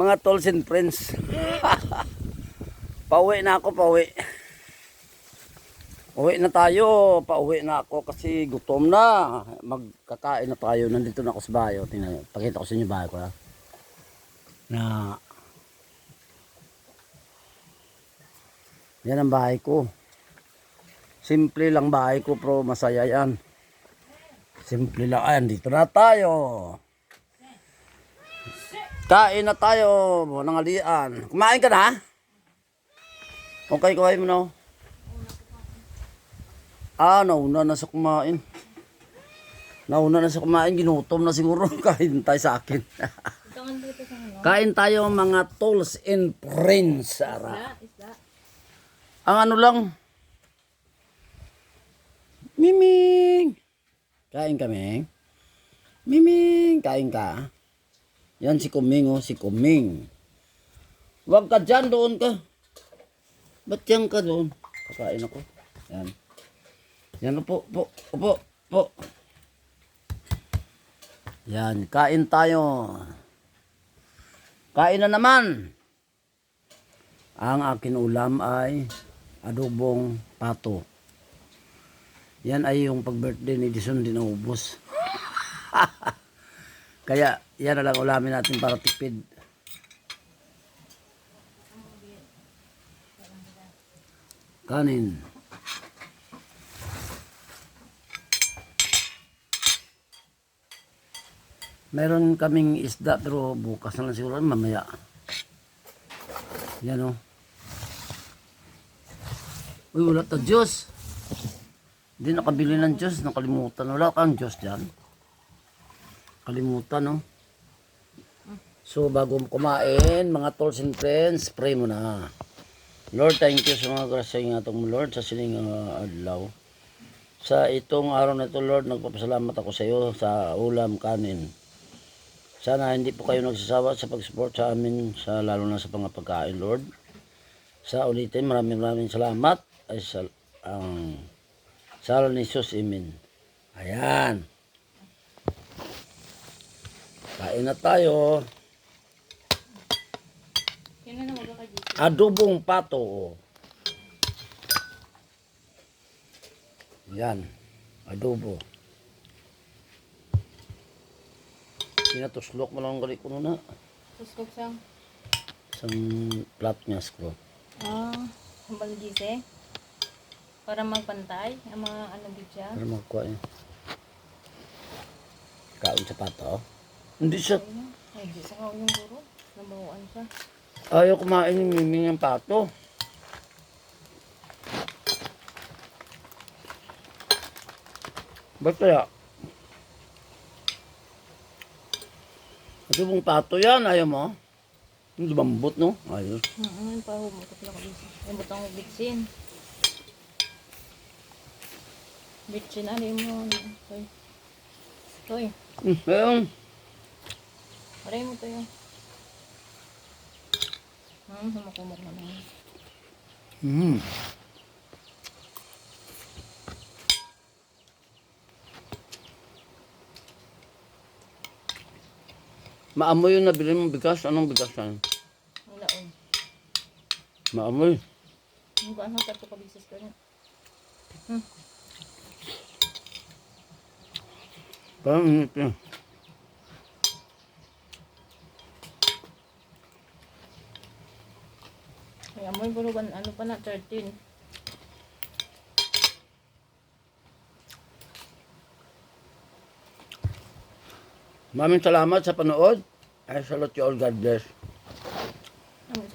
Mga tolls and friends. pauwi na ako, pauwi. Uwi na tayo, pauwi na ako kasi gutom na. Magkakain na tayo. Nandito na ako sa bayo. Tingnan, pakita ko sa inyo bahay ko ha. Na Yan ang bahay ko. Simple lang bahay ko pero masaya yan. Simple lang. Ayan, dito na tayo. Kain na tayo, nangalian. Kumain ka na? Okay, kumain mo na. Ah, nauna na sa kumain. Nauna na sa kumain, ginutom na siguro. Kain tayo sa akin. Kain tayo mga tools and friends, Sara. Ang ano lang, Miming! Kain kami. Miming! Kain ka. Yan si Kuming oh, si Kuming. Huwag ka dyan, doon ka. Ba't yan ka doon? Kakain ako. Yan. Yan, upo, upo, upo, upo. Yan, kain tayo. Kain na naman. Ang akin ulam ay adobong pato. Yan ay yung pag-birthday ni Dison din naubos. Kaya yan na lang ulamin natin para tipid. Kanin. Meron kaming isda pero bukas na lang siguro mamaya. Yan o. Uy, wala to Diyos. Hindi nakabili ng Diyos. Nakalimutan. Wala kang Diyos dyan. Kalimutan, no? So, bago kumain, mga tolls and friends, pray mo na. Lord, thank you sa mga grasya ng atong Lord sa sining uh, adlaw. Sa itong araw na ito, Lord, nagpapasalamat ako sa iyo sa ulam, kanin. Sana hindi po kayo nagsasawa sa pag-support sa amin, sa, lalo na sa pangapagkain, Lord. Sa ulitin, maraming maraming salamat ay sa ang sala ni Jesus, Amen. Ayan. Kain na tayo. Adobong pato. Yan. Adobo. Kinatuslok mo lang ang gali ko na. Suskog sang. Isang plat niya screw. Ah, hambal gise. Para magpantay ang mga ano bidya. Para magkuha niya. Kain sa pato. Hindi siya. Ay, di sa kao yung guro. Nabahuan siya. Ayaw kumain yung miming ng pato. Ba't kaya? Adobong pato yan, ayaw mo? Hindi bambot, no? Ayos. Mm pa humukot lang ko bisa. Ay, butang mo bitsin. Bitsin, ano mo? Toy. Toy. Hmm, ayun. Aray mo yun. Hmm, humukumok na naman. Hmm. Maamoy yung nabili mong bigas. Anong bigas yan? Ang laon. Maamoy. Ang ba, ang tato ka bisis ka niya. Parang init yan. Ay, amoy bulugan, ano pa na, 13. Maraming salamat sa panood. I salute you all. God bless.